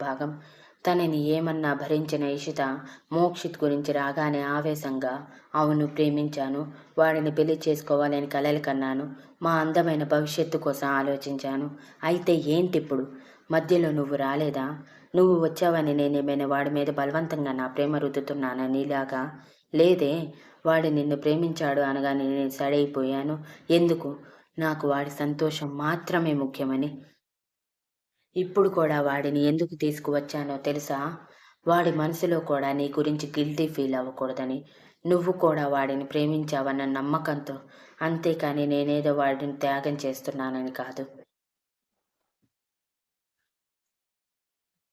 భాగం. తనని ఏమన్నా భరించిన ఇషిత మోక్షిత్ గురించి రాగానే ఆవేశంగా అవును ప్రేమించాను. వాడిని పెళ్ళి చేసుకోవాలని కలలు కన్నాను. మా అందమైన భవిష్యత్తు కోసం ఆలోచించాను. అయితే ఏంటిప్పుడు? మధ్యలో నువ్వు రాలేదా? నువ్వు వచ్చావని నేనేమైనా వాడి మీద బలవంతంగా నా ప్రేమ రుద్దుతున్నానా నీలాగా? లేదే వాడు నిన్ను ప్రేమించాడు అనగానే నేను సడైపోయాను. ఎందుకు? నాకు వాడి సంతోషం మాత్రమే ముఖ్యమని. ఇప్పుడు కూడా వాడిని ఎందుకు తీసుకువచ్చానో తెలుసా? వాడి మనసులో కూడా నీ గురించి గిల్టీ ఫీల్ అవ్వకూడదని. నువ్వు కూడా వాడిని ప్రేమించావన్న నమ్మకంతో. అంతేకాని నేనేదో వాడిని త్యాగం చేస్తున్నానని కాదు.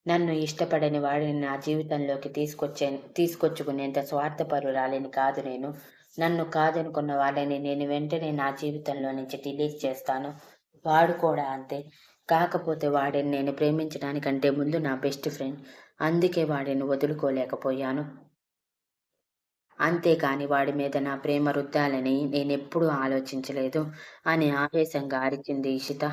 నన్ను ఇష్టపడని వాడిని నా జీవితంలోకి తీసుకొచ్చే తీసుకొచ్చుకునేంత స్వార్థపరురాలిని కాదు నేను. నన్ను కాదనుకున్న వాళ్ళని నేను వెంటనే నా జీవితంలో నుంచి డిలీట్ చేస్తాను. వాడు కూడా అంతే. కాకపోతే వాడిని నేను ప్రేమించడానికంటే ముందు నా బెస్ట్ ఫ్రెండ్. అందుకే వాడిని వదులుకోలేకపోయాను. అంతేకాని వాడి మీద నా ప్రేమ రుద్దాలని నేనెప్పుడూ ఆలోచించలేదు అని ఆవేశంగా అరిచింది ఇషిత.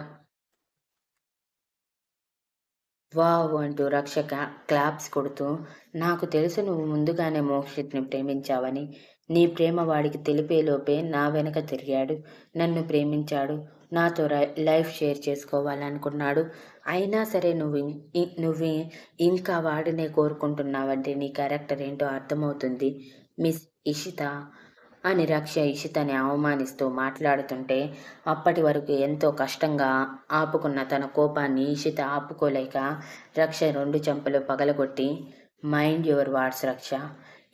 వావ్ అంటూ రక్షక క్లాప్స్ కొడుతూ నాకు తెలుసు నువ్వు ముందుగానే మోక్షిత్ని ప్రేమించావని. నీ ప్రేమ వాడికి తెలిపేలోపే నా వెనక తిరిగాడు. నన్ను ప్రేమించాడు. నాతో లైఫ్ షేర్ చేసుకోవాలనుకున్నాడు. అయినా సరే నువ్వు నువ్వు ఇంకా వాడినే కోరుకుంటున్నావంటే నీ క్యారెక్టర్ ఏంటో అర్థమవుతుంది. మిస్ ఇషిత అని రక్ష ఇషితని అవమానిస్తూ మాట్లాడుతుంటే అప్పటి వరకు ఎంతో కష్టంగా ఆపుకున్న తన కోపాన్ని ఇషిత ఆపుకోలేక రక్ష రెండు చెంపలు పగలగొట్టి మైండ్ యువర్ వార్డ్స్ రక్ష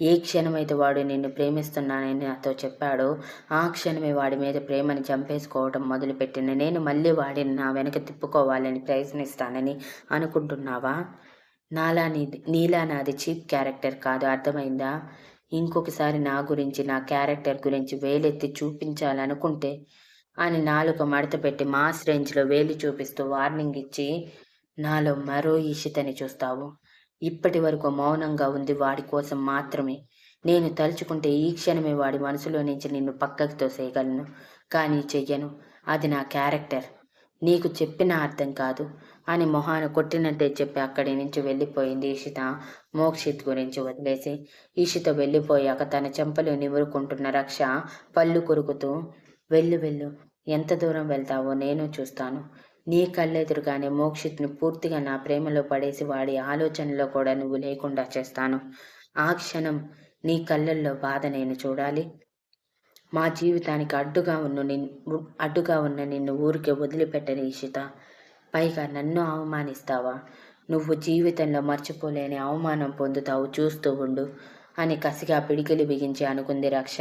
ఏ క్షణమైతే వాడు నిన్ను ప్రేమిస్తున్నానని నాతో చెప్పాడో ఆ క్షణమే వాడి మీద ప్రేమని చంపేసుకోవడం మొదలుపెట్టిన నేను మళ్ళీ వాడిని నా వెనక తిప్పుకోవాలని ప్రయత్నిస్తానని అనుకుంటున్నావా? నాలా నీలా నాది చీప్ క్యారెక్టర్ కాదు. అర్థమైందా? ఇంకొకసారి నా గురించి నా క్యారెక్టర్ గురించి వేలెత్తి చూపించాలనుకుంటే అని నాలుక మడత పెట్టి మాస్ రేంజ్లో వేలి చూపిస్తూ వార్నింగ్ ఇచ్చి నాలో మరో ఈషితని చూస్తావు. ఇప్పటి వరకు మౌనంగా ఉంది వాడి కోసం మాత్రమే. నేను తలుచుకుంటే ఈ క్షణమే వాడి మనసులో నుంచి నిన్ను పక్కకి తోసేయగలను. కానీ చెయ్యను. అది నా క్యారెక్టర్. నీకు చెప్పిన అర్థం కాదు. అని మొహాన కొట్టినట్టే చెప్పి అక్కడి నుంచి వెళ్ళిపోయింది ఈషిత మోక్షిత్ గురించి వదిలేసి. ఈషిత వెళ్ళిపోయాక తన చెంపలు నివురుకుంటున్న రక్ష పళ్ళు కొరుకుతూ వెళ్ళు వెళ్ళు. ఎంత దూరం వెళ్తావో నేను చూస్తాను. నీ కళ్ళెదురుగానే మోక్షిత్ని పూర్తిగా నా ప్రేమలో పడేసి వాడి ఆలోచనలో కూడా నువ్వు లేకుండా చేస్తాను. ఆ క్షణం నీ కళ్ళల్లో బాధ నేను చూడాలి. మా జీవితానికి అడ్డుగా ఉన్న నిన్ను అడ్డుగా ఉన్న నిన్ను ఊరికే వదిలిపెట్టని ఇషిత పైగా నన్ను అవమానిస్తావా? నువ్వు జీవితంలో మర్చిపోలేని అవమానం పొందుతావు చూస్తూ ఉండు అని కసిగా పిడికిలి బిగించి అనుకుంది రక్ష.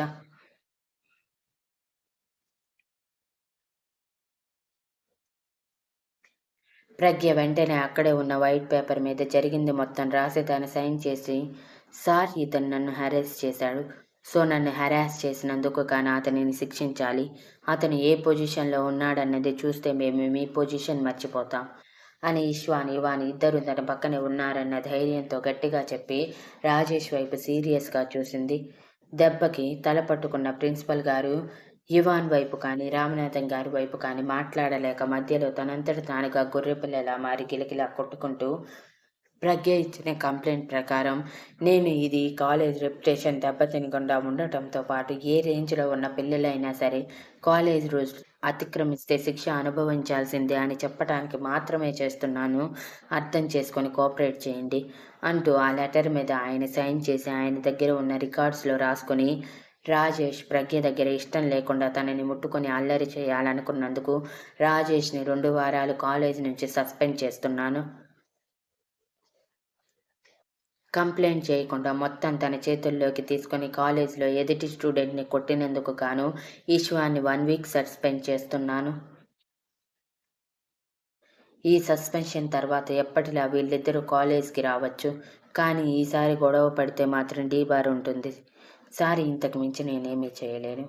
ప్రజ్ఞ వెంటనే అక్కడే ఉన్న వైట్ పేపర్ మీద జరిగింది మొత్తం రాసి తను సైన్ చేసి సార్ ఇతను నన్ను హెరాస్ చేశాడు. సో నన్ను హెరాస్ చేసినందుకు కానీ అతనిని శిక్షించాలి. అతను ఏ పొజిషన్లో ఉన్నాడన్నది చూస్తే మేము మీ పొజిషన్ మర్చిపోతాం అని ఈశ్వాని వాని ఇద్దరు తన పక్కనే ఉన్నారన్న ధైర్యంతో గట్టిగా చెప్పి రాజేష్ వైపు సీరియస్గా చూసింది. దెబ్బకి తల పట్టుకున్న ప్రిన్సిపల్ గారు యువాన్ వైపు కానీ రామనాథన్ గారి వైపు కానీ మాట్లాడలేక మధ్యలో తనంతట తానుగా గొర్రెపిల్లలా మారి గిలకిలా కొట్టుకుంటూ ప్రజ్ఞ ఇచ్చిన కంప్లైంట్ ప్రకారం నేను ఇది కాలేజ్ రెప్యుటేషన్ దెబ్బతినకుండా ఉండటంతో పాటు ఏ రేంజ్లో ఉన్న పిల్లలైనా సరే కాలేజ్ రోజు అతిక్రమిస్తే శిక్ష అనుభవించాల్సిందే అని చెప్పడానికి మాత్రమే చేస్తున్నాను. అర్థం చేసుకొని కోఆపరేట్ చేయండి అంటూ ఆ లెటర్ మీద ఆయన సైన్ చేసి ఆయన దగ్గర ఉన్న రికార్డ్స్లో రాసుకొని రాజేష్ ప్రజ్ఞ దగ్గర ఇష్టం లేకుండా తనని ముట్టుకొని అల్లరి చేయాలనుకున్నందుకు రాజేష్ని రెండు వారాలు కాలేజ్ నుంచి సస్పెండ్ చేస్తున్నాను. కంప్లైంట్ చేయకుండా మొత్తం తన చేతుల్లోకి తీసుకొని కాలేజ్లో ఎదుటి స్టూడెంట్ని కొట్టినందుకు గాను ఈశ్వాన్ని వన్ వీక్ సస్పెండ్ చేస్తున్నాను. ఈ సస్పెన్షన్ తర్వాత ఎప్పటిలా వీళ్ళిద్దరూ కాలేజ్కి రావచ్చు. కానీ ఈసారి గొడవ పడితే మాత్రం డీ బార్ ఉంటుంది. సార్ ఇంతకు మించి నేనేమీ చేయలేను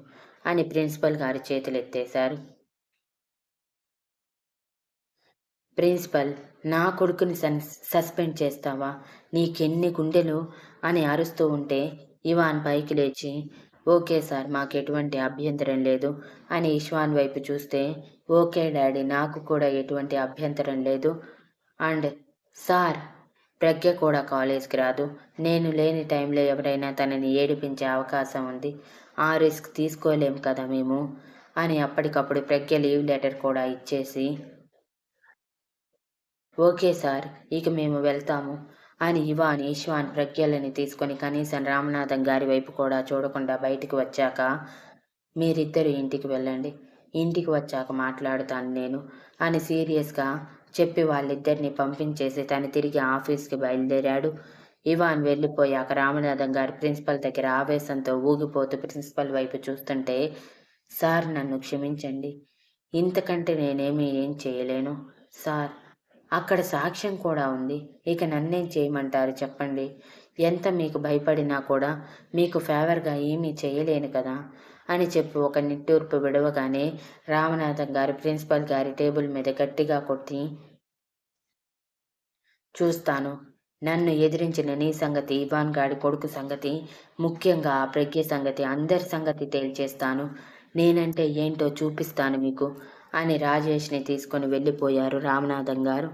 అని ప్రిన్సిపల్ గారు చేతులు ఎత్తేశారు ప్రిన్సిపల్ నా కొడుకుని సస్పెండ్ చేస్తావా? నీకెన్ని గుండెలు? అని అరుస్తూ ఉంటే ఇవాన్ పైకి లేచి ఓకే సార్ మాకు ఎటువంటి అభ్యంతరం లేదు అని ఇష్వాన్ వైపు చూస్తే ఓకే డాడీ నాకు కూడా ఎటువంటి అభ్యంతరం లేదు. అండ్ సార్ ప్రజ్ఞ కూడా కాలేజ్కి రాదు. నేను లేని టైంలో ఎవరైనా తనని ఏడిపించే అవకాశం ఉంది. ఆ రిస్క్ తీసుకోలేం కదా మేము? అని అప్పటికప్పుడు ప్రజ్ఞ లీవ్ లెటర్ కూడా ఇచ్చేసి ఓకే సార్ ఇక మేము వెళ్తాము అని ఇవాన్ ఈశ్వాన్ ప్రజ్ఞలని తీసుకొని కనీసం రామనాథం గారి వైపు కూడా చూడకుండా బయటికి వచ్చాక మీరిద్దరు ఇంటికి వెళ్ళండి. ఇంటికి వచ్చాక మాట్లాడుతాను నేను అని సీరియస్గా చెప్పి వాళ్ళిద్దరిని పంపించేసి తను తిరిగి ఆఫీస్కి బయలుదేరాడు. ఇవాన్ వెళ్ళిపోయాక రామనాథం గారు ప్రిన్సిపల్ దగ్గర ఆవేశంతో ఊగిపోతూ ప్రిన్సిపల్ వైపు చూస్తుంటే సార్ నన్ను క్షమించండి. ఇంతకంటే నేనేమీ ఏం చేయలేను. సార్ అక్కడ సాక్ష్యం కూడా ఉంది. ఇక నన్నేం చేయమంటారు చెప్పండి. ఎంత మీకు భయపడినా కూడా మీకు ఫేవర్గా ఏమీ చేయలేను కదా. అని చెప్పి ఒక నిట్టూర్పు విడవగానే రామనాథం గారు ప్రిన్సిపల్ గారి టేబుల్ మీద గట్టిగా కొట్టి చూస్తాను. నన్ను ఎదిరించిన నీ సంగతి ఇవాన్ గాడి కొడుకు సంగతి ముఖ్యంగా ఆ ప్రజ్ఞ సంగతి అందరి సంగతి తేల్చేస్తాను. నేనంటే ఏంటో చూపిస్తాను మీకు అని రాజేష్ని తీసుకొని వెళ్ళిపోయారు రామనాథం గారు.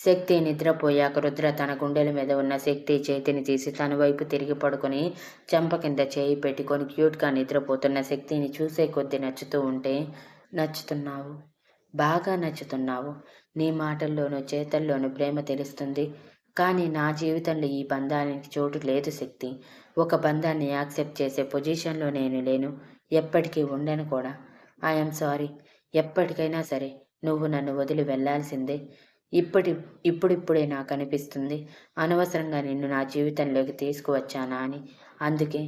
శక్తి నిద్రపోయాక రుద్ర తన గుండెల మీద ఉన్న శక్తి చేతిని తీసి తన వైపు తిరిగి పడుకొని చెంప కింద చేయి పెట్టుకొని క్యూట్గా నిద్రపోతున్న శక్తిని చూసే కొద్ది నచ్చుతూ ఉంటే నచ్చుతున్నావు. బాగా నచ్చుతున్నావు. నీ మాటల్లోనూ చేతల్లోనూ ప్రేమ తెలుస్తుంది. కానీ నా జీవితంలో ఈ బంధానికి చోటు లేదు శక్తి. ఒక బంధాన్ని యాక్సెప్ట్ చేసే పొజిషన్లో నేను లేను. ఎప్పటికీ ఉండను కూడా. I'm sorry. ఎప్పటికైనా సరే నువ్వు నన్ను వదిలి వెళ్ళాల్సిందే ఇప్పటి ఇప్పుడిప్పుడే నాకు అనిపిస్తుంది. అనవసరంగా నిన్ను నా జీవితంలోకి తీసుకువచ్చానా అని. అందుకే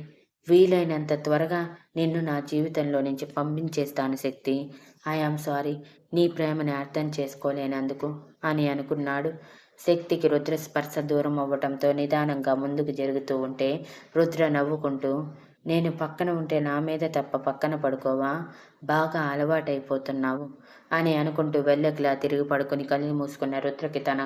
వీలైనంత త్వరగా నిన్ను నా జీవితంలో నుంచి పంపించేస్తాను శక్తి. I am sorry. నీ ప్రేమని అర్థం చేసుకోలేనందుకు అని అనుకున్నాడు. శక్తికి రుద్ర స్పర్శ దూరం అవ్వటంతో నిదానంగా ముందుకు జరుగుతూ ఉంటే రుద్ర నవ్వుకుంటూ నేను పక్కన ఉంటే నా మీద తప్ప పక్కన పడుకోవా? బాగా అలవాటైపోతున్నావు అని అనుకుంటూ వెళ్ళకిలా తిరిగి పడుకుని కళ్ళు మూసుకున్న రుద్రకి తన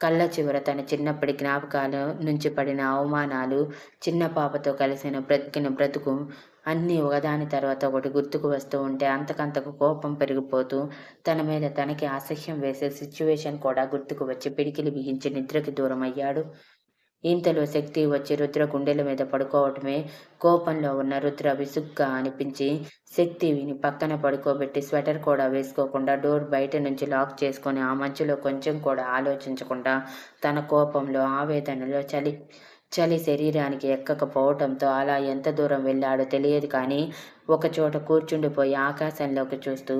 కళ్ళ చివర తన చిన్నప్పటి జ్ఞాపకాల నుంచి పడిన అవమానాలు చిన్న పాపతో కలిసిన బ్రతికిన బ్రతుకు అన్నీ ఒకదాని తర్వాత ఒకటి గుర్తుకు వస్తూ ఉంటే అంతకంతకు కోపం పెరిగిపోతూ తన మీద తనకి అసహ్యం వేసే సిచ్యువేషన్ కూడా గుర్తుకు వచ్చి పిడికిలి బిగించి నిద్రకి దూరం అయ్యాడు ఇంతలో శక్తి వచ్చి రుద్ర గుండెల మీద పడుకోవటమే కోపంలో ఉన్న రుద్ర విసుగ్గా అనిపించి శక్తి విని పక్కన పడుకోబెట్టి స్వెటర్ కూడా వేసుకోకుండా డోర్ బయట నుంచి లాక్ చేసుకొని ఆ మధ్యలో కొంచెం కూడా ఆలోచించకుండా తన కోపంలో ఆవేదనలో చలి చలి శరీరానికి ఎక్కకపోవటంతో అలా ఎంత దూరం వెళ్ళాడో తెలియదు కానీ ఒకచోట కూర్చుండిపోయి ఆకాశంలోకి చూస్తూ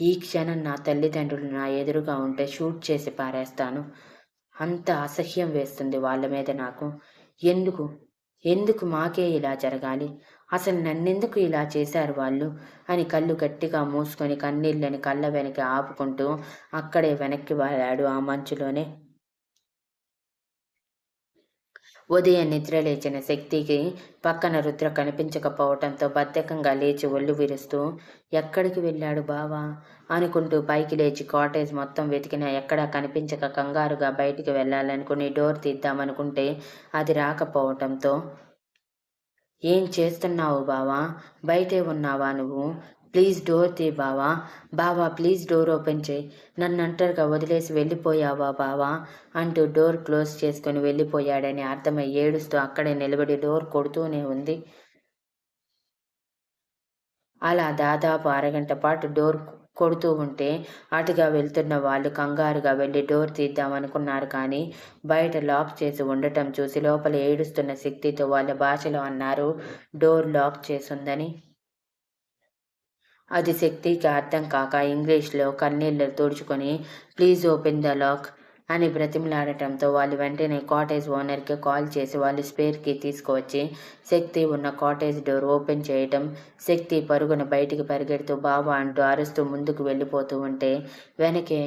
ఈ క్షణం నా తల్లిదండ్రులు నా ఎదురుగా ఉంటే షూట్ చేసి పారేస్తాను. అంత అసహ్యం వేస్తుంది వాళ్ళ మీద నాకు. ఎందుకు? ఎందుకు మాకే ఇలా జరగాలి? అసలు నన్నెందుకు ఇలా చేశారు వాళ్ళు? అని కళ్ళు గట్టిగా మూసుకొని కన్నీళ్ళని కళ్ళ వెనక ఆపుకుంటూ అక్కడే వెనక్కి వాడాడు ఆ మంచులోనే. ఉదయం నిద్రలేచిన శక్తికి పక్కన రుద్ర కనిపించకపోవటంతో బద్ధకంగా లేచి ఒళ్ళు విరుస్తూ ఎక్కడికి వెళ్ళాడు బావా? అనుకుంటూ పైకి లేచి కాటేజ్ మొత్తం వెతికినా ఎక్కడా కనిపించక కంగారుగా బయటికి వెళ్ళాలనుకుని డోర్ తీద్దామనుకుంటే అది రాకపోవటంతో ఏం చేస్తున్నావు బావా? బయటే ఉన్నావా నువ్వు? ప్లీజ్ డోర్ తీ బావా. బావా ప్లీజ్ డోర్ ఓపెన్ చేయి. నన్ను అంటరుగా వదిలేసి వెళ్ళిపోయావా బావా? అంటూ డోర్ క్లోజ్ చేసుకొని వెళ్ళిపోయాడని అర్థమై ఏడుస్తూ అక్కడే నిలబడి డోర్ కొడుతూనే ఉంది. అలా దాదాపు అరగంట పాటు డోర్ కొడుతూ ఉంటే అటుగా వెళ్తున్న వాళ్ళు కంగారుగా వెళ్ళి డోర్ తీద్దామనుకున్నారు కానీ బయట లాక్ చేసి ఉండటం చూసి లోపల ఏడుస్తున్న శక్తితో వాళ్ళ భాషలో అన్నారు డోర్ లాక్ చేసుందని. అది శక్తికి అర్థం కాక ఇంగ్లీష్లో కన్నీళ్ళు తుడుచుకొని ప్లీజ్ ఓపెన్ ద లాక్ అని బ్రతిమలాడటంతో వాళ్ళు వెంటనే కాటేజ్ ఓనర్కి కాల్ చేసి వాళ్ళు స్పేర్కి తీసుకువచ్చి శక్తి ఉన్న కాటేజ్ డోర్ ఓపెన్ చేయటం శక్తి పరుగున బయటికి పరిగెడుతూ బాబా అంటూ అరుస్తూ ముందుకు వెళ్ళిపోతూ ఉంటే వెనకే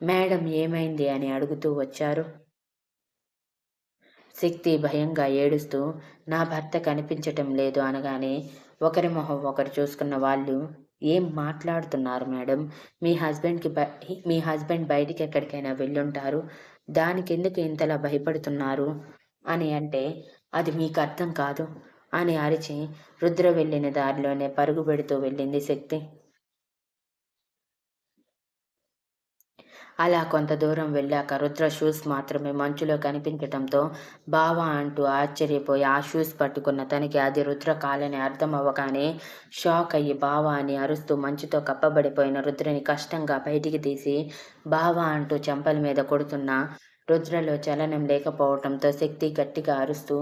మేడం ఏమైంది? అని అడుగుతూ వచ్చారు. శక్తి భయంగా ఏడుస్తూ నా భర్త కనిపించటం లేదు అనగానే ఒకరి మొహం ఒకరు చూసుకున్న వాళ్ళు ఏం మాట్లాడుతున్నారు మేడం? మీ హస్బెండ్కి మీ హస్బెండ్ బయటికి ఎక్కడికైనా వెళ్ళుంటారు? దానికి ఎందుకు ఇంతలా భయపడుతున్నారు? అని అంటే అది మీకు అర్థం కాదు అని అరిచి రుద్ర వెళ్ళిన దారిలోనే పరుగు పెడుతూ వెళ్ళింది శక్తి. అలా కొంత దూరం వెళ్ళాక రుద్ర షూస్ మాత్రమే మంచులో కనిపించటంతో బావా అంటూ ఆశ్చర్యపోయి ఆ షూస్ పట్టుకున్న తనకి అది రుద్ర కాలని అర్థం అవ్వగానే షాక్ అయ్యి బావా అని అరుస్తూ మంచుతో కప్పబడిపోయిన రుద్రని కష్టంగా బయటికి తీసి బావా అంటూ చెంపల మీద కొడుతున్న రుద్రలో చలనం లేకపోవటంతో శక్తి గట్టిగా అరుస్తూ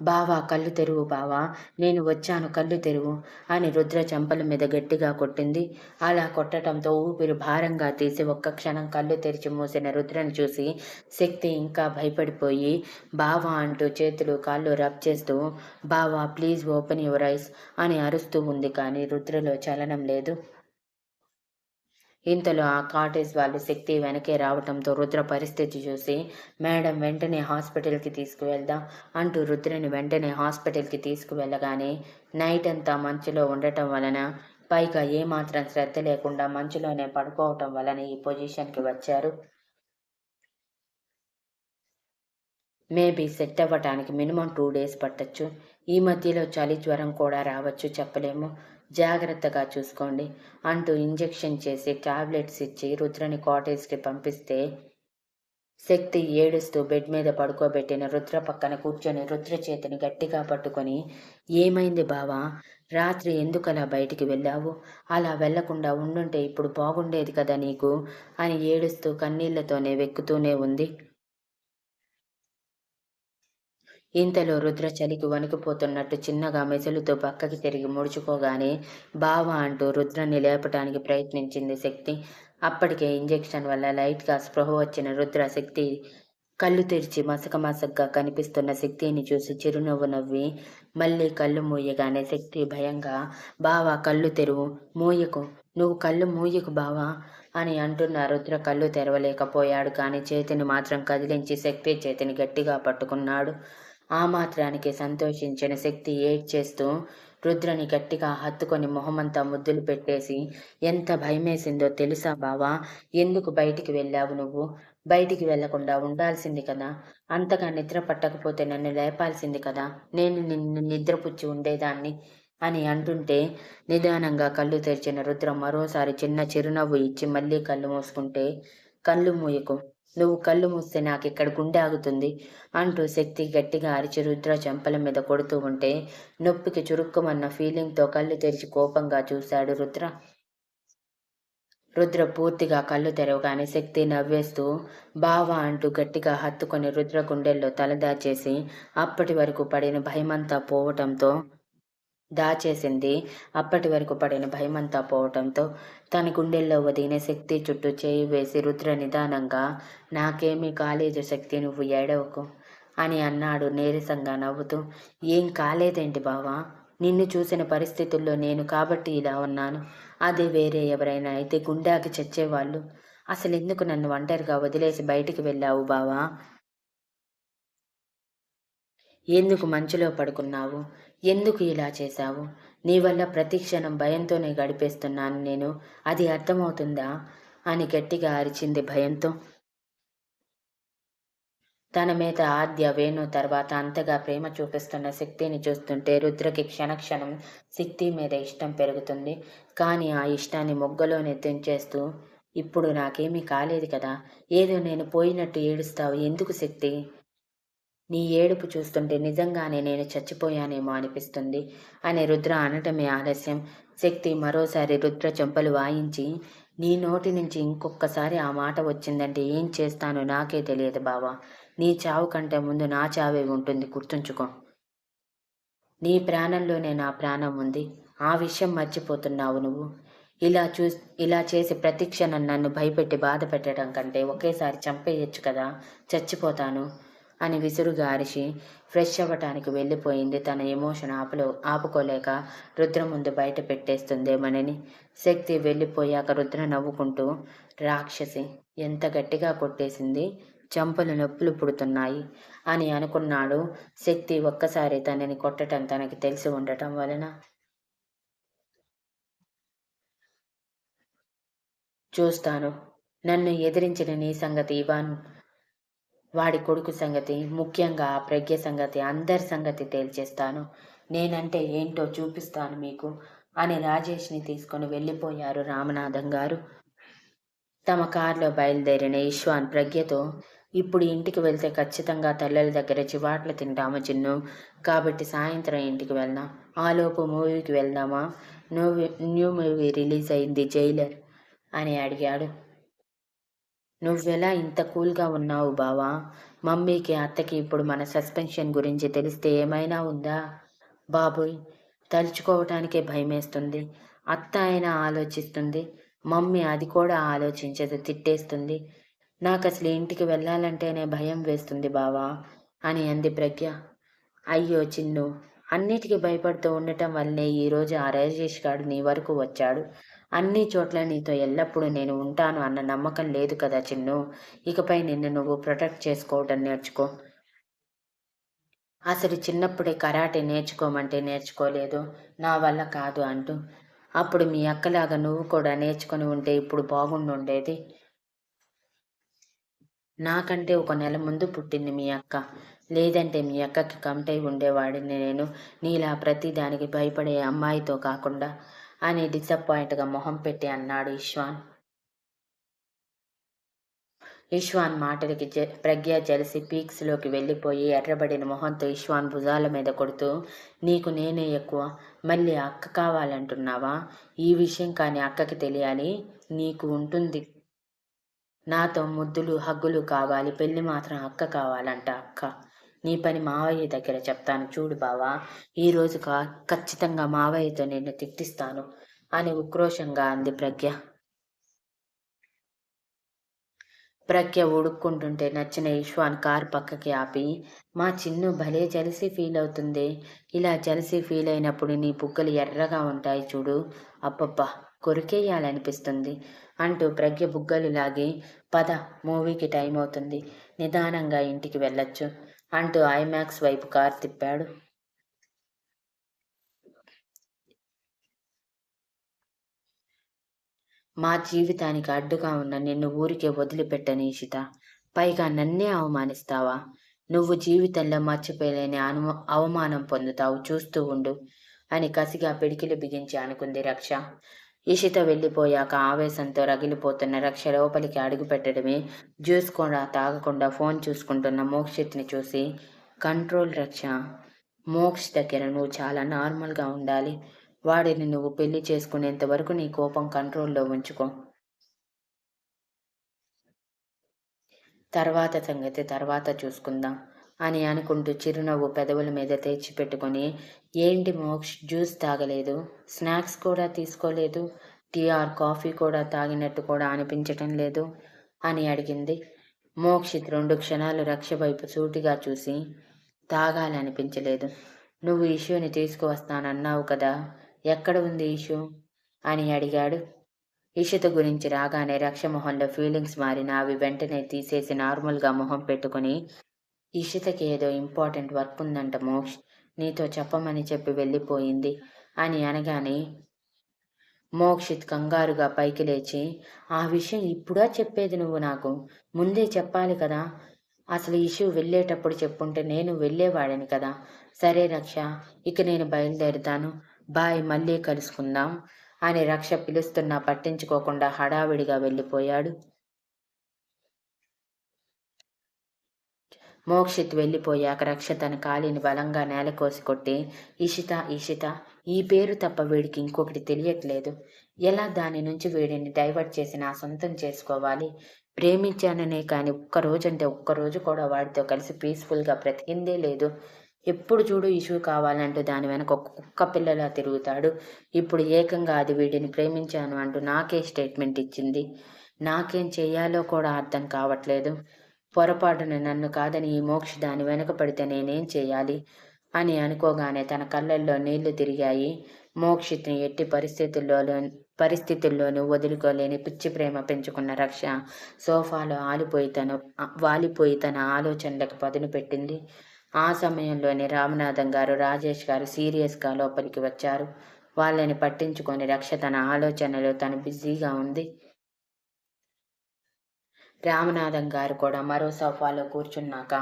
బావా కళ్ళు తెరువు బావా నేను వచ్చాను కళ్ళు తెరువు అని రుద్ర చెంపల మీద గట్టిగా కొట్టింది. అలా కొట్టడంతో ఊపిరి భారంగా తీసి ఒక్క క్షణం కళ్ళు తెరిచి మూసిన రుద్రను చూసి శక్తి ఇంకా భయపడిపోయి బావా అంటూ చేతులు కాళ్ళు రబ్ చేస్తూ బావా ప్లీజ్ ఓపెన్ యువర్ ఐస్ అని అరుస్తూ ఉంది కానీ రుద్రలో చలనం లేదు. ఇంతలో ఆ కాటేజ్ వాళ్ళు శక్తి వెనకే రావటంతో రుద్ర పరిస్థితి చూసి మేడం వెంటనే హాస్పిటల్కి తీసుకువెళ్దాం అంటూ రుద్రని వెంటనే హాస్పిటల్కి తీసుకువెళ్ళగానే నైట్ అంతా మంచులో ఉండటం వలన పైగా ఏమాత్రం శ్రద్ధ లేకుండా మంచులోనే పడుకోవటం వలన ఈ పొజిషన్కి వచ్చారు. మేబీ సెట్ అవ్వటానికి మినిమం టూ డేస్ పట్టచ్చు. ఈ మధ్యలో చలి జ్వరం కూడా రావచ్చు చెప్పలేము. జాగ్రత్తగా చూసుకోండి అంటూ ఇంజెక్షన్ చేసి టాబ్లెట్స్ ఇచ్చి రుద్రని కాటేజ్కి పంపిస్తే శక్తి ఏడుస్తూ బెడ్ మీద పడుకోబెట్టిన రుద్ర పక్కన కూర్చొని రుద్ర చేతిని గట్టిగా పట్టుకొని ఏమైంది బావా? రాత్రి ఎందుకలా బయటికి వెళ్ళావు? అలా వెళ్ళకుండా ఉండుంటే ఇప్పుడు బాగుండేది కదా నీకు? అని ఏడుస్తూ కన్నీళ్ళతోనే వెక్కుతూనే ఉంది. ఇంతలో రుద్ర చలికి వణికిపోతున్నట్టు చిన్నగా మెసులుతో పక్కకి తిరిగి ముడుచుకోగానే బావ అంటూ రుద్రని లేపటానికి ప్రయత్నించింది శక్తి. అప్పటికే ఇంజెక్షన్ వల్ల లైట్గా స్పృహ వచ్చిన రుద్ర శక్తి కళ్ళు తెరిచి మసక మసగ్గా కనిపిస్తున్న శక్తిని చూసి చిరునవ్వు నవ్వి మళ్ళీ కళ్ళు మూయగానే శక్తి భయంగా బావా కళ్ళు తెరువు మూయకు నువ్వు కళ్ళు మూయకు బావా అని అంటున్న రుద్ర కళ్ళు తెరవలేకపోయాడు. కానీ చేతిని మాత్రం కదిలించి శక్తి చేతిని గట్టిగా పట్టుకున్నాడు. ఆ మాత్రానికి సంతోషించిన శక్తి ఏడ్చేస్తూ రుద్రని గట్టిగా హత్తుకొని మొహమంతా ముద్దులు పెట్టేసి ఎంత భయమేసిందో తెలుసా బావా? ఎందుకు బయటికి వెళ్ళావు నువ్వు? బయటికి వెళ్ళకుండా ఉండాల్సింది కదా. అంతగా నిద్ర పట్టకపోతే నన్ను లేపాల్సింది కదా. నేను నిన్ను నిద్రపుచ్చి ఉండేదాన్ని అని అంటుంటే నిదానంగా కళ్ళు తెరిచిన రుద్ర మరోసారి చిన్న చిరునవ్వు ఇచ్చి మళ్ళీ కళ్ళు మూసుకుంటే కళ్ళు మూయకు. నువ్వు కళ్ళు మూస్తే నాకు ఇక్కడ గుండె ఆగుతుంది అంటూ శక్తి గట్టిగా అరిచి రుద్ర చెంపల మీద కొడుతూ ఉంటే నొప్పికి చురుక్కుమన్న ఫీలింగ్తో కళ్ళు తెరిచి కోపంగా చూశాడు రుద్ర. రుద్ర పూర్తిగా కళ్ళు తెరవగానే శక్తి నవ్వేస్తూ బావా అంటూ గట్టిగా హత్తుకొని రుద్ర గుండెల్లో తలదాచేసి అప్పటి వరకు పడిన భయమంతా పోవటంతో దాచేసింది. అప్పటి వరకు పడిన భయమంతా పోవటంతో తన గుండెల్లో వదిన శక్తి చుట్టూ చేయి వేసి రుద్ర నిదానంగా నాకేమీ కాలేజీ శక్తి నువ్వు ఏడవకు అని అన్నాడు నీరసంగా నవ్వుతూ. ఏం కాలేదేంటి బావా? నిన్ను చూసిన పరిస్థితుల్లో నేను కాబట్టి ఇలా ఉన్నాను. అదే వేరే ఎవరైనా అయితే గుండాకి చచ్చేవాళ్ళు. అసలు ఎందుకు నన్ను ఒంటరిగా వదిలేసి బయటికి వెళ్ళావు బావా? ఎందుకు మంచులో పడుకున్నావు? ఎందుకు ఇలా చేశావు? నీ వల్ల ప్రతిక్షణం భయంతోనే గడిపేస్తున్నాను నేను. అది అర్థమవుతుందా? అని గట్టిగా అరిచింది భయంతో. తన మీద ఆద్య వేణు తర్వాత అంతగా ప్రేమ చూపిస్తున్న శక్తిని చూస్తుంటే రుద్రకి క్షణక్షణం శక్తి మీద ఇష్టం పెరుగుతుంది. కానీ ఆ ఇష్టాన్ని మొగ్గలోనే తెంచేస్తూ ఇప్పుడు నాకేమీ కాలేదు కదా. ఏదో నేను పోయినట్టు ఏడుస్తావు. ఎందుకు శక్తి? నీ ఏడుపు చూస్తుంటే నిజంగానే నేను చచ్చిపోయానేమో అనిపిస్తుంది అని రుద్ర అనటమే ఆలస్యం. శక్తి మరోసారి రుద్ర చెంపలు వాయించి నీ నోటి నుంచి ఇంకొకసారి ఆ మాట వచ్చిందంటే ఏం చేస్తానో నాకే తెలియదు బావా. నీ చావు కంటే ముందు నా చావే ఉంటుంది గుర్తుంచుకో. నీ ప్రాణంలోనే నా ప్రాణం ఉంది. ఆ విషయం మర్చిపోతున్నావు నువ్వు. ఇలా చూ ఇలా చేసి ప్రతి క్షణం నన్ను భయపెట్టి బాధ పెట్టడం కంటే ఒకేసారి చంపేయచ్చు కదా. చచ్చిపోతాను. అని విసురు గారిచి ఫ్రెష్ అవ్వటానికి వెళ్ళిపోయింది. తన ఎమోషన్ ఆపలో ఆపుకోలేక రుద్ర ముందు బయట పెట్టేస్తుందేమనని శక్తి వెళ్ళిపోయాక రుద్ర నవ్వుకుంటూ రాక్షసి ఎంత గట్టిగా కొట్టేసింది? చంపలు నొప్పులు పుడుతున్నాయి అని అనుకున్నాడు శక్తి ఒక్కసారి తనని కొట్టడం తనకి తెలిసి ఉండటం వలన. చూస్తాను. నన్ను ఎదిరించిన నీ సంగతి ఇవాన్ వాడి కొడుకు సంగతి ముఖ్యంగా ప్రజ్ఞ సంగతి అందరి సంగతి తేల్చేస్తాను. నేనంటే ఏంటో చూపిస్తాను మీకు అని రాజేష్ని తీసుకొని వెళ్ళిపోయారు రామనాథం గారు. తమ కారులో బయలుదేరిన ఈశ్వాన్ ప్రజ్ఞతో ఇప్పుడు ఇంటికి వెళ్తే ఖచ్చితంగా తల్లల దగ్గర చివాట్లు తింటాము చిన్ను. కాబట్టి సాయంత్రం ఇంటికి వెళ్దాం. ఆలోపు మూవీకి వెళ్దామా? న్యూ న్యూ మూవీ రిలీజ్ అయింది జైలర్ అని అడిగాడు. నువ్వెలా ఇంత కూల్గా ఉన్నావు బావా? మమ్మీకి అత్తకి ఇప్పుడు మన సస్పెన్షన్ గురించి తెలిస్తే ఏమైనా ఉందా? బాబోయ్ తలుచుకోవటానికే భయమేస్తుంది. అత్త అయినా ఆలోచిస్తుంది. మమ్మీ అది కూడా ఆలోచించదు తిట్టేస్తుంది. నాకు అసలు ఇంటికి వెళ్ళాలంటేనే భయం వేస్తుంది బావా అని అంది ప్రజ్ఞ. అయ్యో చిన్ను అన్నిటికీ భయపడుతూ ఉండటం వల్లనే ఈరోజు ఆ రాజేష్ గారు నీ వరకు వచ్చాడు. అన్ని చోట్ల నీతో ఎల్లప్పుడూ నేను ఉంటాను అన్న నమ్మకం లేదు కదా చిన్ను. ఇకపై నిన్ను నువ్వు ప్రొటెక్ట్ చేసుకోవటం నేర్చుకో. అసలు చిన్నప్పుడే కరాటే నేర్చుకోమంటే నేర్చుకోలేదు. నా వల్ల కాదు అంటూ. అప్పుడు మీ అక్కలాగా నువ్వు కూడా నేర్చుకొని ఉంటే ఇప్పుడు బాగుండుండేది. నాకంటే ఒక నెల ముందు పుట్టింది మీ అక్క. లేదంటే మీ అక్కకి కమిటై ఉండేవాడిని నేను. నీలా ప్రతిదానికి భయపడే అమ్మాయితో కాకుండా. అని డిసప్పాయింట్గా మొహం పెట్టి అన్నాడు ఇష్వాన్ ఇష్వాన్ మాటలకి జ ప్రజ్ఞ జలిసి పీక్స్లోకి వెళ్ళిపోయి ఎర్రబడిన మొహంతో ఇష్వాన్ భుజాల మీద కొడుతూ నీకు నేనే ఎక్కువ. మళ్ళీ అక్క కావాలంటున్నావా? ఈ విషయం కానీ అక్కకి తెలియాలి. నీకు ఉంటుంది. నాతో ముద్దులు హగ్గులు కావాలి. పెళ్ళి మాత్రం అక్క కావాలంట అక్క. నీ పని మావయ్య దగ్గర చెప్తాను చూడు బావా. ఈరోజు కా ఖచ్చితంగా మావయ్యతో నిన్ను తిట్టిస్తాను అని ఉక్రోషంగా అంది ప్రజ్ఞ. ప్రజ్ఞ ఉడుక్కుంటుంటే నచ్చిన ఇష్వాన్ కార్ పక్కకి ఆపి మా చిన్ను భలే జలసి ఫీల్ అవుతుంది. ఇలా జలసి ఫీల్ అయినప్పుడు నీ బుగ్గలు ఎర్రగా ఉంటాయి చూడు. అబ్బబ్బా కొరికేయాలనిపిస్తుంది అంటూ ప్రజ్ఞ బుగ్గలు లాగి పద మూవీకి టైం అవుతుంది నిదానంగా ఇంటికి వెళ్ళొచ్చు. అంటూ ఐమాక్స్ వైపు కార్ తిప్పాడు. మా జీవితానికి అడ్డుగా ఉన్న నిన్ను ఊరికే వదిలిపెట్టని ఇషిత. పైగా నన్నే అవమానిస్తావా? నువ్వు జీవితంలో మర్చిపోలేని అను అవమానం పొందుతావు చూస్తూ ఉండు అని కసిగా పిడికిలు బిగించి అనుకుంది రక్ష. ఇషిత వెళ్ళిపోయాక ఆవేశంతో రగిలిపోతున్న రక్ష లోపలికి అడుగుపెట్టడమే జ్యూస్ కూడా తాగకుండా ఫోన్ చూసుకుంటున్న మోక్షిత్ని చూసి కంట్రోల్ రక్ష మోక్ష్ దగ్గర నువ్వు చాలా నార్మల్గా ఉండాలి. వాడిని నువ్వు పెళ్ళి చేసుకునేంత వరకు నీ కోపం కంట్రోల్లో ఉంచుకో. తర్వాత సంగతి తర్వాత చూసుకుందాం. అని అనుకుంటూ చిరునవ్వు పెదవుల మీద తెచ్చిపెట్టుకొని ఏంటి మోక్ష్? జ్యూస్ తాగలేదు. స్నాక్స్ కూడా తీసుకోలేదు. టీ ఆర్ కాఫీ కూడా తాగినట్టు కూడా అనిపించటం లేదు అని అడిగింది. మోక్షిత్ రెండు క్షణాలు రక్ష వైపు సూటిగా చూసి తాగాలనిపించలేదు. నువ్వు ఇష్యూని తీసుకువస్తానన్నావు కదా. ఎక్కడ ఉంది ఇష్యూ అని అడిగాడు. ఇషిత గురించి రాగానే రక్షమోహన్లో ఫీలింగ్స్ మారిన అవి వెంటనే తీసేసి నార్మల్గా మొహం పెట్టుకుని ఇషితకి ఏదో ఇంపార్టెంట్ వర్క్ ఉందంట మోక్ష్. నీతో చెప్పమని చెప్పి వెళ్ళిపోయింది అని అనగానే మోక్షిత్ కంగారుగా పైకి లేచి ఆ విషయం ఇప్పుడా చెప్పేది నువ్వు నాకు? ముందే చెప్పాలి కదా. అసలు ఇష్యూ వెళ్ళేటప్పుడు చెప్పుంటే నేను వెళ్ళేవాడిని కదా. సరే రక్ష ఇక నేను బయలుదేరుతాను. బాయ్ మళ్ళీ కలుసుకుందాం అని రక్ష పిలుస్తున్నా పట్టించుకోకుండా హడావిడిగా వెళ్ళిపోయాడు. మోక్షిత్ వెళ్ళిపోయాక రక్ష తన కాలిని బలంగా నేలకోసి కొట్టి ఇషిత ఇషిత ఈ పేరు తప్ప వీడికి ఇంకొకటి తెలియట్లేదు. ఎలా దాని నుంచి వీడిని డైవర్ట్ చేసి నా సొంతం చేసుకోవాలి? ప్రేమించాననే కానీ ఒక్కరోజంటే ఒక్కరోజు కూడా వాడితో కలిసి పీస్ఫుల్గా బ్రతికిందే లేదు. ఎప్పుడు చూడు ఇష్యూ కావాలంటూ దాని వెనక ఒక కుక్క పిల్లలా తిరుగుతాడు. ఇప్పుడు ఏకంగా అది వీడిని ప్రేమించాను అంటూ నాకే స్టేట్మెంట్ ఇచ్చింది. నాకేం చేయాలో కూడా అర్థం కావట్లేదు. పొరపాటున నన్ను కాదని ఈ మోక్ష దాని వెనక పడితే నేనేం చేయాలి? అని అనుకోగానే తన కళ్ళల్లో నీళ్ళు తిరిగాయి. మోక్షిత్ని ఎట్టి పరిస్థితుల్లో పరిస్థితుల్లోనూ వదులుకోలేని పిచ్చి ప్రేమ పెంచుకున్న రక్ష సోఫాలో ఆలిపోయి తను వాలిపోయి తన ఆలోచనలకు పదును పెట్టింది. ఆ సమయంలోనే రామనాథం గారు రాజేష్ గారు సీరియస్గా లోపలికి వచ్చారు. వాళ్ళని పట్టించుకొని రక్ష తన ఆలోచనలో తను బిజీగా ఉంది. రామనాథం గారు కూడా మరో సోఫాలో కూర్చున్నాక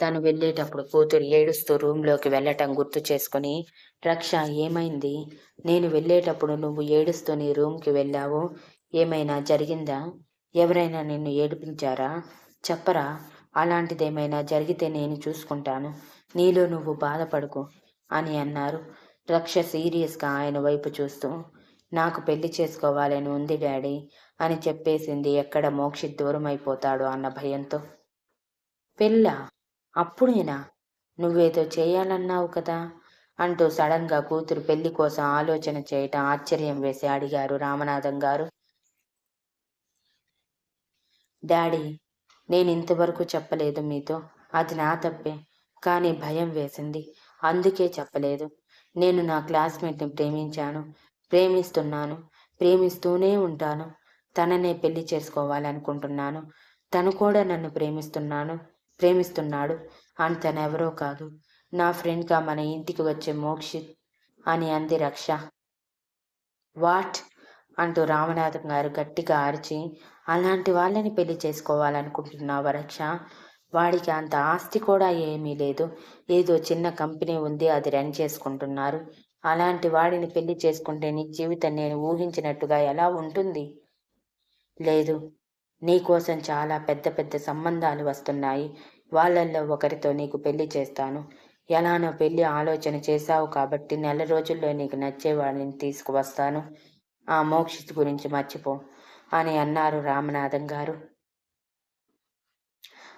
తను వెళ్ళేటప్పుడు కూతురు ఏడుస్తూ రూమ్లోకి వెళ్ళటం గుర్తు చేసుకుని రక్ష ఏమైంది? నేను వెళ్ళేటప్పుడు నువ్వు ఏడుస్తూ నీ రూమ్కి వెళ్ళావు. ఏమైనా జరిగిందా? ఎవరైనా నిన్ను ఏడిపించారా? చెప్పరా? అలాంటిదేమైనా జరిగితే నేను చూసుకుంటాను. నీలో నువ్వు బాధపడుకు అని అన్నారు. రక్ష సీరియస్గా ఆయన వైపు చూస్తూ నాకు పెళ్ళి చేసుకోవాలని ఉంది డాడీ. అని చెప్పేసింది. ఎక్కడ మోక్షిత్ దూరం అయిపోతాడు అన్న భయంతో. పెళ్ళ? అప్పుడేనా? నువ్వేదో చేయాలన్నావు కదా? అంటూ సడన్గా కూతురు పెళ్ళి కోసం ఆలోచన చేయటం ఆశ్చర్యం వేసి అడిగారు రామనాథం గారు. డాడీ నేను ఇంతవరకు చెప్పలేదు మీతో. అది నా తప్పే. కానీ భయం వేసింది. అందుకే చెప్పలేదు. నేను నా క్లాస్మేట్ని ప్రేమించాను. ప్రేమిస్తున్నాను. ప్రేమిస్తూనే ఉంటాను. తననే పెళ్ళి చేసుకోవాలనుకుంటున్నాను. తను కూడా నన్ను ప్రేమిస్తున్నాను ప్రేమిస్తున్నాడు. అని తనెవరో కాదు. నా ఫ్రెండ్గా మన ఇంటికి వచ్చే మోక్షిత్ అని అంది రక్ష. వాట్? అంటూ రామనాథం గారు గట్టిగా అరిచి అలాంటి వాళ్ళని పెళ్ళి చేసుకోవాలనుకుంటున్నావా రక్ష? వాడికి అంత ఆస్తి కూడా ఏమీ లేదు. ఏదో చిన్న కంపెనీ ఉంది అది రన్ చేసుకుంటున్నారు. అలాంటి వాడిని పెళ్ళి చేసుకుంటే నీ జీవితం నేను ఊహించినట్టుగా ఎలా ఉంటుంది? లేదు. నీకోసం చాలా పెద్ద పెద్ద సంబంధాలు వస్తున్నాయి. వాళ్ళల్లో ఒకరితో నీకు పెళ్ళి చేస్తాను. ఎలానో పెళ్ళి ఆలోచన చేశావు కాబట్టి నెల రోజుల్లో నీకు నచ్చేవాడిని తీసుకువస్తాను. ఆ మోక్షిత్ గురించి మర్చిపో అని అన్నారు రామనాథం గారు.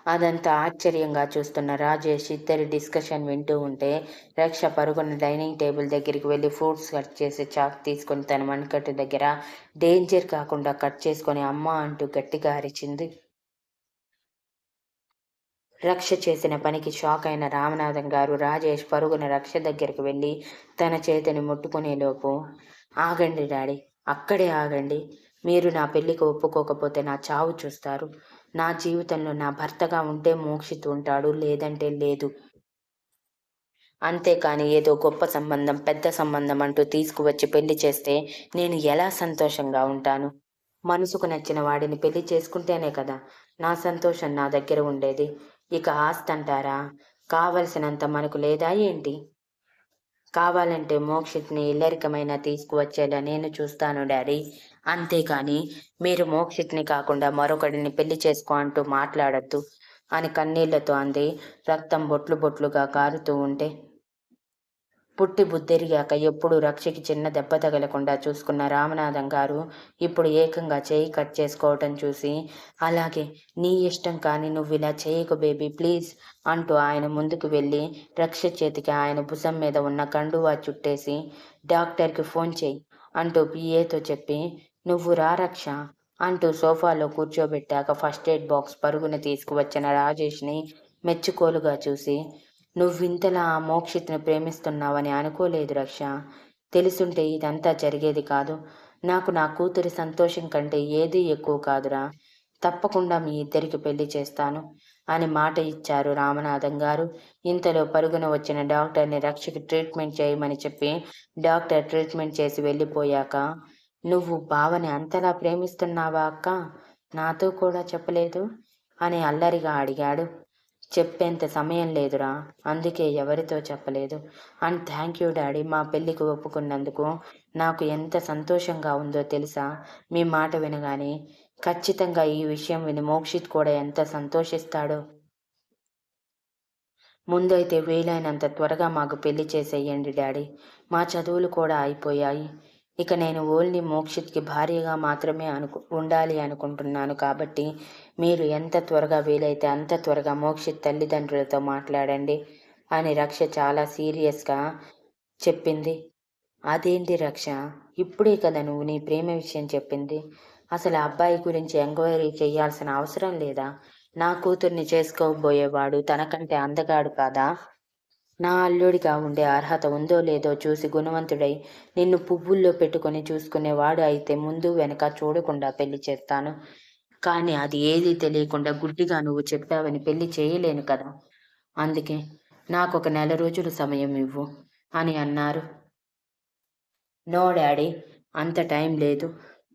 అదంతా ఆశ్చర్యంగా చూస్తున్న రాజేష్ ఇద్దరి డిస్కషన్ వింటూ ఉంటే రక్ష పరుగున డైనింగ్ టేబుల్ దగ్గరికి వెళ్ళి ఫ్రూట్స్ కట్ చేసి చాక్ తీసుకొని తన మణికట్టు దగ్గర డేంజర్ కాకుండా కట్ చేసుకొని అమ్మ అంటూ గట్టిగా అరిచింది. రక్ష చేసిన పనికి షాక్ అయిన రామనాథం గారు రాజేష్ పరుగున రక్ష దగ్గరికి వెళ్ళి తన చేతిని ముట్టుకునేలోపు ఆగండి డాడీ అక్కడే ఆగండి. మీరు నా పెళ్ళికి ఒప్పుకోకపోతే నా చావు చూస్తారు. నా జీవితంలో నా భర్తగా ఉంటే మోక్షిత్ ఉంటాడు లేదంటే లేదు. అంతేకాని ఏదో గొప్ప సంబంధం పెద్ద సంబంధం అంటూ తీసుకువచ్చి పెళ్ళి చేస్తే నేను ఎలా సంతోషంగా ఉంటాను? మనసుకు నచ్చిన వాడిని పెళ్ళి చేసుకుంటేనే కదా నా సంతోషం నా దగ్గర ఉండేది. ఇక ఆస్తి అంటారా? కావలసినంత మనకు లేదా ఏంటి? కావాలంటే మోక్షిత్ని ఇల్లరికమైనా తీసుకువచ్చేలా నేను చూస్తాను డాడీ. అంతేకాని మీరు మోక్షిత్ని కాకుండా మరొకడిని పెళ్ళి చేసుకో అంటూ మాట్లాడద్దు అని కన్నీళ్ళతో అంది. రక్తం బొట్లు బొట్లుగా కారుతూ ఉంటే. పుట్టి బుద్ధెరిగాక ఎప్పుడు రక్షకి చిన్న దెబ్బ తగలకుండా చూసుకున్న రామనాథం గారు ఇప్పుడు ఏకంగా చేయి కట్ చేసుకోవటం చూసి అలాగే నీ ఇష్టం కానీ నువ్వు ఇలా చేయకు బేబీ ప్లీజ్ అంటూ ఆయన ముందుకు వెళ్ళి రక్ష చేతికి ఆయన భుజం మీద ఉన్న కండువా చుట్టేసి డాక్టర్కి ఫోన్ చేయి అంటూ పిఏతో చెప్పి నువ్వు రా రక్ష అంటూ సోఫాలో కూర్చోబెట్టాక ఫస్ట్ ఎయిడ్ బాక్స్ పరుగున తీసుకువచ్చిన రాజేష్ని మెచ్చుకోలుగా చూసి నువ్వింతలా ఆ మోక్షిత్ను ప్రేమిస్తున్నావని అనుకోలేదు రక్ష. తెలుసుంటే ఇదంతా జరిగేది కాదు. నాకు నా కూతురి సంతోషం కంటే ఏదీ ఎక్కువ కాదురా. తప్పకుండా మీ ఇద్దరికి పెళ్ళి చేస్తాను అని మాట ఇచ్చారు రామనాథం గారు. ఇంతలో పరుగున వచ్చిన డాక్టర్ని రక్షకి ట్రీట్మెంట్ చేయమని చెప్పి డాక్టర్ ట్రీట్మెంట్ చేసి వెళ్ళిపోయాక నువ్వు బావని అంతలా ప్రేమిస్తున్నావా అక్క? నాతో కూడా చెప్పలేదు? అని అల్లరిగా అడిగాడు. చెప్పేంత సమయం లేదురా అందుకే ఎవరితో చెప్పలేదు. అండ్ థ్యాంక్ యూ డాడీ మా పెళ్ళికి ఒప్పుకున్నందుకు నాకు ఎంత సంతోషంగా ఉందో తెలుసా? మీ మాట వినగానే ఖచ్చితంగా ఈ విషయం విని మోక్షిత్ కూడా ఎంత సంతోషిస్తాడో. ముందైతే వీలైనంత త్వరగా మాకు పెళ్ళి చేసేయండి డాడీ. మా చదువులు కూడా అయిపోయాయి. ఇక నేను ఓన్లీ మోక్షిత్కి భార్యగా మాత్రమే అనుకు ఉండాలి అనుకుంటున్నాను కాబట్టి మీరు ఎంత త్వరగా వీలైతే అంత త్వరగా మోక్షిత్ తల్లిదండ్రులతో మాట్లాడండి అని రక్ష చాలా సీరియస్గా చెప్పింది. అదేంటి రక్ష? ఇప్పుడే కదా నువ్వు నీ ప్రేమ విషయం చెప్పింది. అసలు అబ్బాయి గురించి ఎంక్వైరీ చేయాల్సిన అవసరం లేదా? నా కూతుర్ని చేసుకోబోయేవాడు తనకంటే అందగాడు కాదా? నా అల్లుడిగా ఉండే అర్హత ఉందో లేదో చూసి గుణవంతుడై నిన్ను పువ్వుల్లో పెట్టుకొని చూసుకునేవాడు అయితే ముందు వెనక చూడకుండా పెళ్ళి చేస్తాను. కానీ అది ఏది తెలియకుండా గుడ్డిగా నువ్వు చెప్పావని పెళ్ళి చేయలేను కదా. అందుకే నాకు ఒక నెల రోజులు సమయం ఇవ్వు అని అన్నారు. నో డాడీ అంత టైం లేదు.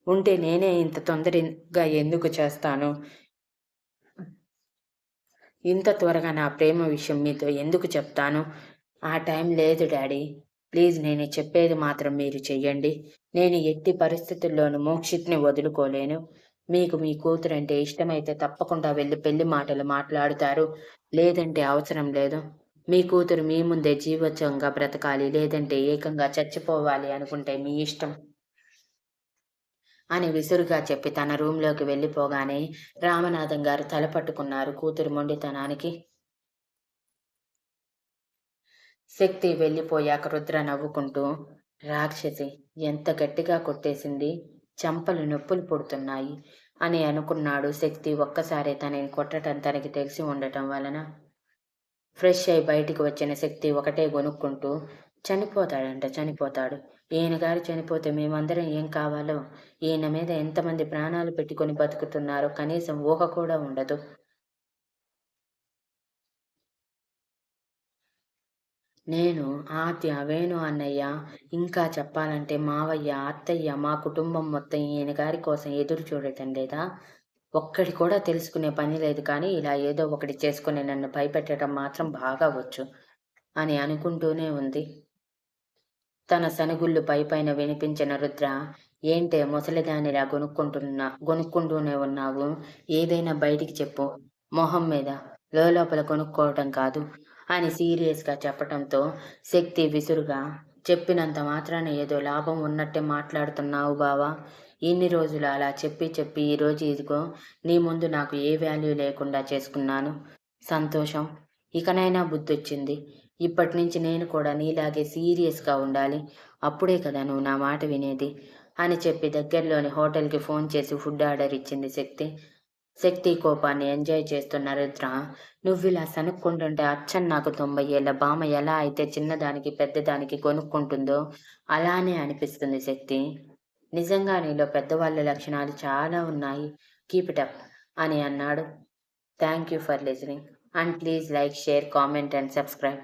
ఉంటే నేనే ఇంత తొందరగా ఎందుకు చేస్తాను? ఇంత త్వరగా నా ప్రేమ విషయం మీతో ఎందుకు చెప్తాను? ఆ టైం లేదు డాడీ. ప్లీజ్ నేను చెప్పేది మాత్రం మీరు చెయ్యండి. నేను ఎట్టి పరిస్థితుల్లోనూ మోక్షిత్ని వదులుకోలేను. మీకు మీ కూతురు అంటే ఇష్టమైతే తప్పకుండా వెళ్ళి పెళ్ళి మాటలు మాట్లాడుతారు. లేదంటే అవసరం లేదు. మీ కూతురు మీ ముందే జీవోత్సవంగా బ్రతకాలి. లేదంటే ఏకంగా చచ్చిపోవాలి అనుకుంటే మీ ఇష్టం. అని విసురుగా చెప్పి తన రూంలోకి వెళ్ళిపోగానే రామనాథం గారు తలపట్టుకున్నారు కూతురు మొండితనానికి. శక్తి వెళ్ళిపోయాక రుద్ర నవ్వుకుంటూ రాక్షసి ఎంత గట్టిగా కొట్టేసింది? చంపలు నొప్పులు పుడుతున్నాయి అని అనుకున్నాడు శక్తి ఒక్కసారి తనని కొట్టడం తనకి తెలిసి ఉండటం వలన. ఫ్రెష్ అయి బయటికి వచ్చిన శక్తి ఒకటే గొనుక్కుంటూ చనిపోతాడంట చనిపోతాడు. ఈయన గారు చనిపోతే మేమందరం ఏం కావాలో? ఈయన మీద ఎంతమంది ప్రాణాలు పెట్టుకొని బతుకుతున్నారో కనీసం ఊహ కూడా ఉండదు. నేను ఆద్య వేణు అన్నయ్య ఇంకా చెప్పాలంటే మావయ్య అత్తయ్య మా కుటుంబం మొత్తం ఈయన గారి కోసం ఎదురు చూడటం లేదా? ఒక్కడి కూడా తెలుసుకునే పని లేదు కానీ ఇలా ఏదో ఒకటి చేసుకుని నన్ను భయపెట్టడం మాత్రం బాగా వచ్చు అని అనుకుంటూనే ఉంది. తన సనుగుళ్ళు పై పైన వినిపించిన రుద్ర ఏంటే ముసలిదానిలా గొనుక్కుంటున్నా గొనుక్కుంటూనే ఉన్నావు? ఏదైనా బయటికి చెప్పు. మొహం మీద లోపల కొనుక్కోవటం కాదు అని సీరియస్గా చెప్పటంతో శక్తి విసురుగా చెప్పినంత మాత్రాన ఏదో లాభం ఉన్నట్టే మాట్లాడుతున్నావు బావా. ఇన్ని రోజులు అలా చెప్పి చెప్పి ఈరోజు ఇదిగో నీ ముందు నాకు ఏ వాల్యూ లేకుండా చేసుకున్నాను? సంతోషం. ఇకనైనా బుద్ధి వచ్చింది ఇప్పటి నుంచి నేను కూడా నీలాగే సీరియస్గా ఉండాలి. అప్పుడే కదా నువ్వు నా మాట వినేది? అని చెప్పి దగ్గరలోని హోటల్కి ఫోన్ చేసి ఫుడ్ ఆర్డర్ ఇచ్చింది శక్తి. శక్తి కోపాన్ని ఎంజాయ్ చేస్తున్న రుద్ర నువ్వు ఇలా సనుక్కుంటుంటే అచ్చన్ నాకు తొంభై ఏళ్ళ బామ ఎలా అయితే చిన్నదానికి పెద్దదానికి కొనుక్కుంటుందో అలానే అనిపిస్తుంది శక్తి. నిజంగా నీలో పెద్దవాళ్ళ లక్షణాలు చాలా ఉన్నాయి. కీప్ ఇట్ అప్ అని అన్నాడు. Thank you for listening and please like share comment and subscribe